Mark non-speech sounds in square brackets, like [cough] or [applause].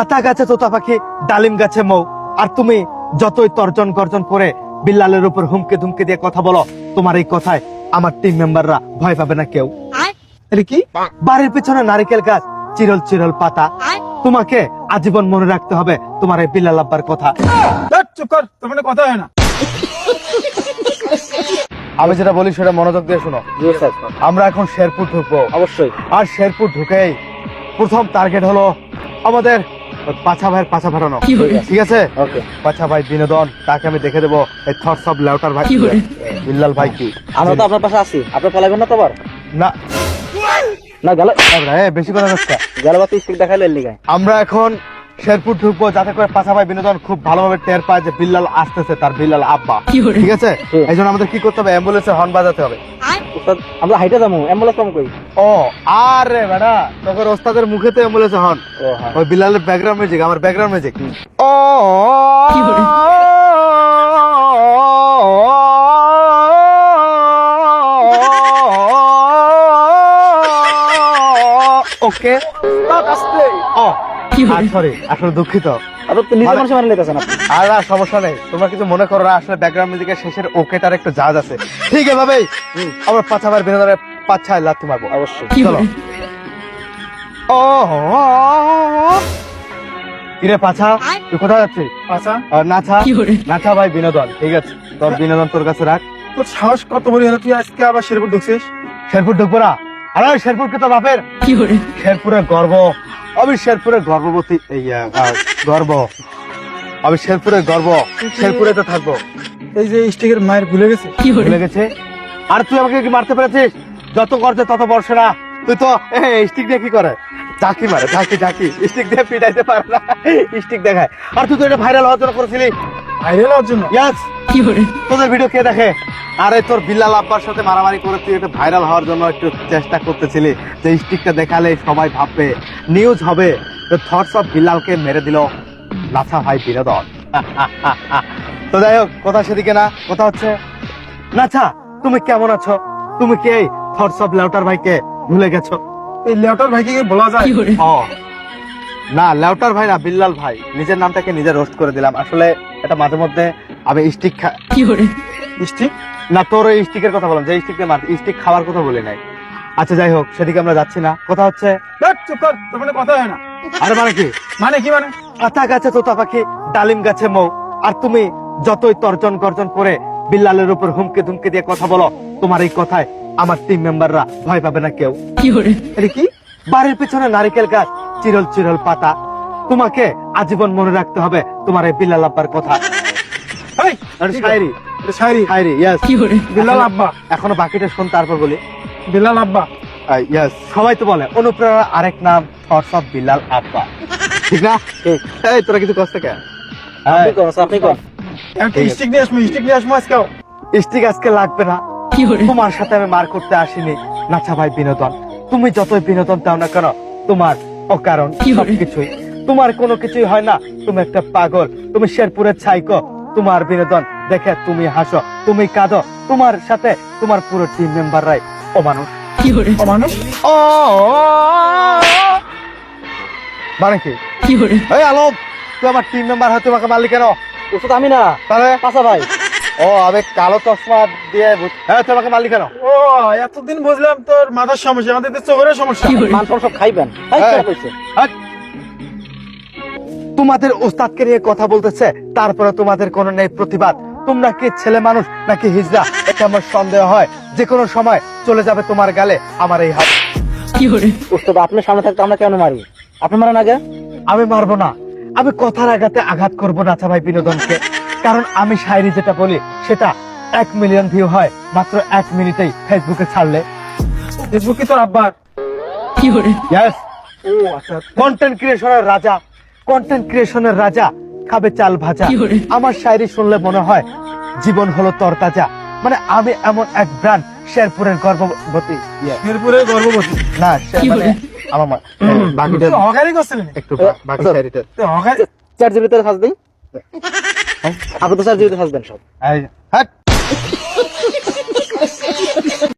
আতা গাছে তোতা পাখি ডালিম গাছে মৌ। আর তুমি যতই তর্জন গর্জন করে বিল্লালের উপর হুমকে ধুমকে দিয়ে কথা বলো তোমার এই কথায় আমার টিম মেম্বাররা ভয় পাবে না কেউ। কি? বাড়ির পিছনে নারিকেল গাছ চিরল চিরল পাতা। তোমাকে আজীবন মনে রাখতে হবে তোমার এই বিল্লাল আব্বার কথা। চুপ কর তোর মানে কথা হয় না। আমি যেটা বলি সেটা মনোযোগ দিয়ে শোনো। আমরা এখন শেরপুর ঢুকবো। অবশ্যই। আর শেরপুর ঢুকেই প্রথম টার্গেট হলো আমাদের পাছা ভাইয়ের পাছা ফেরানো ঠিক আছে? ওকে পাছা ভাই বিনোদন তাকে আমি দেখে দেবো। এই থটস অফ লেউটার ভাই বিল্লাল ভাই কি? আমরা তো আপনার পাশে আছি। আপনি পালাবেন না তো আবার? না। না গেল। বেশি কথা হচ্ছে গেল বা স্টিক দেখাইলেন লিগায়। আমরা এখন শেরপুর ঢুকবো যাতে করে পাছা ভাই বিনোদন খুব ভালোভাবে টের পায় যে বিল্লাল আসতেছে তার বিল্লাল আব্বা। ঠিক আছে? এই জন্য আমাদের কি করতে হবে? অ্যাম্বুলেন্সে হর্ন বাজাতে হবে। আমরা হাইটে যাব অ্যাম্বুলেন্স কম কই ও আরে বেটা তোর ওস্তাদের মুখে তো অ্যাম্বুলেন্সে হ্যাঁ ওই বিলালের ব্যাকগ্রাউন্ড মিউজিক আমার ব্যাকগ্রাউন্ড মিউজিক ও ওকে ও সরি আসলে দুঃখিত। মানুষ মানে লেতেছেন আপনি। আর না সমস্যা নেই। তোমরা কিছু মনে করো না আসলে ব্যাকগ্রাউন্ড মিউজিকের শেষের ওকেটার একটু জাজ আছে। ঠিক এভাবেই আমরা পাঁচাবার বিনোদনের পাঁচায় লাথি মারবো। অবশ্যই। চলো ও কিরে পাছা? তুই কোথায় যাচ্ছিস? আচ্ছা আর নাছা নাছা ভাই বিনোদন। ঠিক আছে। তোর বিনোদন তোর কাছে রাখ। তোর সাহস কত বড় হলো? তুই আজকে আবার শেরপুর ঢুকছিস? শেরপুর ঢুকবো না? আরে ওই শেরপুরকে তো বাপের? শেরপুরের গর্ব। আমি শেরপুরের গর্ভবতী এই গর্ব। আমি শেরপুরের গর্ব। শেরপুরে তো থাকব। এই যে স্টিকের মায়ের ভুলে গেছে? ভুলে গেছে? আর তুই আমাকে কি মারতে পেরেছিস? যত করছে তত বর্ষে না। তুই তো স্টিক দিয়ে কি করে? ঝাঁকি মারে ঝাঁকি ঝাঁকি। স্টিক দিয়ে পিটাইতে পারে না। স্টিক দেখায়। আর তুই তো এটা ভাইরাল হওয়ার জন্য করেছিলি। ভাইরাল হওয়ার জন্য? ইয়াস তোদের ভিডিও কে দেখে? আরে তোর বিল্লাল আব্বার সাথে মারামারি করে তুই এটা ভাইরাল হওয়ার জন্য একটু চেষ্টা করতেছিলি। যে স্টিকটা দেখালে সবাই ভাববে নিউজ হবে। থটস অফ বিল্লালকে মেরে দিল নাথা ভাই বিনোদন। [laughs] তো যাই হোক কথা সেদিকে না কথা হচ্ছে নাছা তুমি কেমন আছো? তুমি কে থটস অফ লেউটার ভাইকে ভুলে গেছো? এই লেউটার ভাইকে কি বলা যায়? ও। না লেউটার ভাই না বিল্লাল ভাই। নিজের নামটাকে নিজে রোস্ট করে দিলাম। আসলে এটা মাঝে মধ্যে আমি স্টিক খা স্টিক? না তোর ওই স্টিকের কথা বললাম যে মার স্টিক খাওয়ার কথা বলি নাই। আচ্ছা যাই হোক সেদিকে আমরা যাচ্ছি না। কথা হচ্ছে চুপ কর তোর কথা হয় না। আরে মানে কি? মানে কি মানে? আতা গাছে তোতা পাখি ডালিম গাছে মৌ। আর তুমি যতই তর্জন গর্জন করে বিল্লালের উপর হুমকে ধুমকে দিয়ে কথা বলো তোমার এই কথায় আমার টিম মেম্বাররা ভয় পাবে না কেউ। এটা কি? বাড়ির পিছনে নারিকেল গাছ চিরল চিরল পাতা। তোমাকে আজীবন মনে রাখতে হবে তোমার এই বিল্লাল আব্বার কথা। শায়রি। শায়রি শায়রি ইয়াস বিল্লাল আব্বা এখনও বাকিটা শোন তারপর বলি। বিল্লাল আব্বা ইয়াস সবাই তো বলে অনুপ্রেরণার আরেক নাম থটস অফ বিল্লাল আব্বা ঠিক না? এই তোরা কিছু কষ্ট কেন? আপনি কোন আপনি স্টিক নিয়ে আসব স্টিক নিয়ে আসব স্টিক আজকে লাগবে না। তোমার সাথে আমি মার করতে আসিনি। নাচা ভাই বিনোদন। তুমি যতই বিনোদন দাও না কেন তোমার অকারণ সবকিছুই। তোমার কোনো কিছুই হয় না। তুমি একটা পাগল। তুমি শেরপুরের ছাইকো। তোমার বিনোদন দেখে তুমি হাসো তুমি কাঁদো। তোমার সাথে তোমার পুরো টিম মেম্বাররাই অমানুষ। মানুষ ও! মানে কি? এই আলো তুই আমার টিম মেম্বার হয় তোমাকে মারলি কেন? উস্তাদ আমি না। তাহলে? পাশা ভাই। ও আবে কালো চশমা দিয়ে হ্যাঁ তোমাকে মারলি কেন? ও এতদিন বুঝলাম তোর মাথার সমস্যা আমাদের তো চোখের সমস্যা। মান সব খাইবেন। হ্যাঁ। তোমাদের ওস্তাদকে নিয়ে কথা বলতেছে তারপরে তোমাদের কোনো নেই প্রতিবাদ। তোমরা কি ছেলে মানুষ নাকি হিজড়া এটা আমার সন্দেহ হয়। যে কোনো সময় চলে যাবে তোমার গালে আমার এই হাত। উস্তাদ আপনার সামনে থাকতে আমরা কেন মারি আপনি মারেন আগে? আমি মারবো না। আমি কথার আঘাতে আঘাত করব নাচা ভাই বিনোদনকে। কারণ আমি শায়রি যেটা বলি সেটা এক মিলিয়ন ভিউ হয়। মাত্র এক মিনিটেই ফেসবুকে ছাড়লে। ফেসবুক কি তোর আব্বার ইয়েস ও আচ্ছা। কন্টেন্ট ক্রিয়েশনের রাজা। কন্টেন্ট ক্রিয়েশনের রাজা খাবে চাল ভাজা। আমার শায়রি শুনলে মনে হয় জীবন হলো তরতাজা। মানে আমি এমন এক ব্র্যান্ড শেরপুরের গর্ভবতী। ইয়ে, শেরপুরের গর্ভবতী? না মানে আমার মা- বাকিটা হকারি করছিলেন একটু বাকি শায়রিটা। তুই হকারি চার জিবিতে ফাঁস দিন আপনি তো চার জিবিতে ফাঁসবেন সব। এই, হাট।